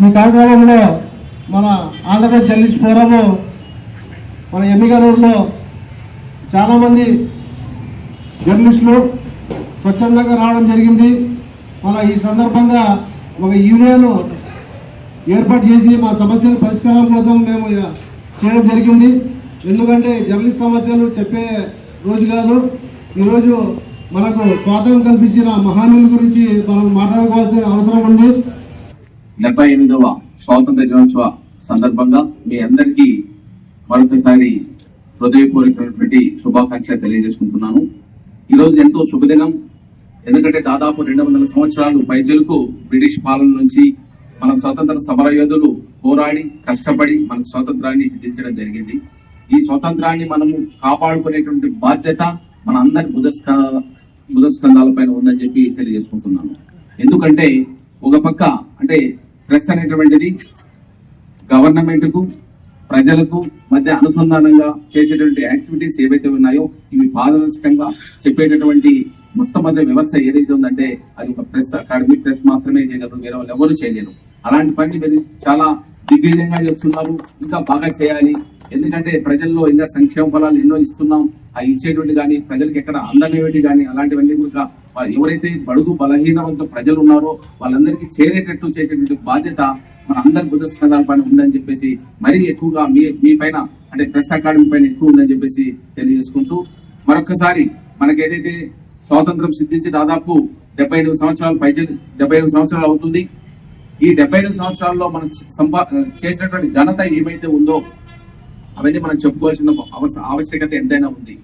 ఈ కార్యక్రమంలో మన ఆంధ్రప్రదేశ్ జర్నలిస్ట్ ఫోరము మన ఎమ్మిగనూరులో చాలామంది జర్నలిస్టులు స్వచ్ఛందంగా రావడం జరిగింది. మన ఈ సందర్భంగా ఒక యూనియన్ ఏర్పాటు చేసి మా సమస్యల పరిష్కారం కోసం మేము చేయడం జరిగింది. ఎందుకంటే జర్నలిస్ట్ సమస్యలు చెప్పే రోజు కాదు. ఈరోజు మనకు స్వాతంత్రం కల్పించిన మహానీయుల గురించి మనం మాట్లాడుకోవాల్సిన అవసరం ఉంది. డెబ్బై ఎనిమిదవ స్వాతంత్ర దినోత్సవ సందర్భంగా మీ అందరికీ మరొకసారి హృదయపూర్వకమైనటువంటి శుభాకాంక్షలు తెలియజేసుకుంటున్నాను. ఈరోజు ఎంతో శుభదినం. ఎందుకంటే దాదాపు రెండు వందల సంవత్సరాలు పైచలకు బ్రిటిష్ పాలన నుంచి మన స్వాతంత్ర సమరయోధులు పోరాడి కష్టపడి మన స్వాతంత్రాన్ని సిద్ధించడం జరిగింది. ఈ స్వాతంత్రాన్ని మనము కాపాడుకునేటువంటి బాధ్యత మన అందరి బుధస్కంద బుధస్కంధాలపైన ఉందని చెప్పి తెలియజేసుకుంటున్నాను. ఎందుకంటే ఒక పక్క అంటే ప్రెస్ అనేటువంటిది గవర్నమెంట్కు ప్రజలకు మధ్య అనుసంధానంగా చేసేటువంటి యాక్టివిటీస్ ఏవైతే ఉన్నాయో ఇవి పారదర్శకంగా చెప్పేటటువంటి మొట్టమొదటి వ్యవస్థ ఏదైతే ఉందంటే అది ఒక ప్రెస్ అకాడమీ ప్రెస్ మాత్రమే చేయగలరు వేరే వాళ్ళు ఎవరు చేయలేరు. అలాంటి పని మీరు చాలా దిగ్విజయంగా చేస్తున్నారు ఇంకా బాగా చేయాలి. ఎందుకంటే ప్రజల్లో ఇంకా సంక్షేమ ఫలాలు ఎన్నో ఇస్తున్నాం ఆ ఇచ్చేటువంటి కానీ ప్రజలకు ఎక్కడ అందమేమిటి కానీ అలాంటివన్నీ కూడా వారు ఎవరైతే బడుగు బలహీనవంత ప్రజలు ఉన్నారో వాళ్ళందరికీ చేరేటట్టు చేసేటువంటి బాధ్యత మన అందరి బుధస్కంధాల పైన ఉందని చెప్పేసి మరీ ఎక్కువగా మీ మీ పైన అంటే ప్రెస్ అకాడమీ పైన ఎక్కువ ఉందని చెప్పేసి తెలియజేసుకుంటూ మరొకసారి మనకి ఏదైతే స్వాతంత్రం సిద్ధించి దాదాపు డెబ్బై ఎనిమిది సంవత్సరాలు పై డెబ్బై ఎనిమిది సంవత్సరాలు అవుతుంది ఈ డెబ్బై ఎనిమిది సంవత్సరాల్లో మనం సంపా చేసినటువంటి ఘనత ఏమైతే ఉందో అవన్నీ మనం చెప్పుకోవాల్సిన అవస- ఆవశ్యకత ఎంతైనా ఉంది.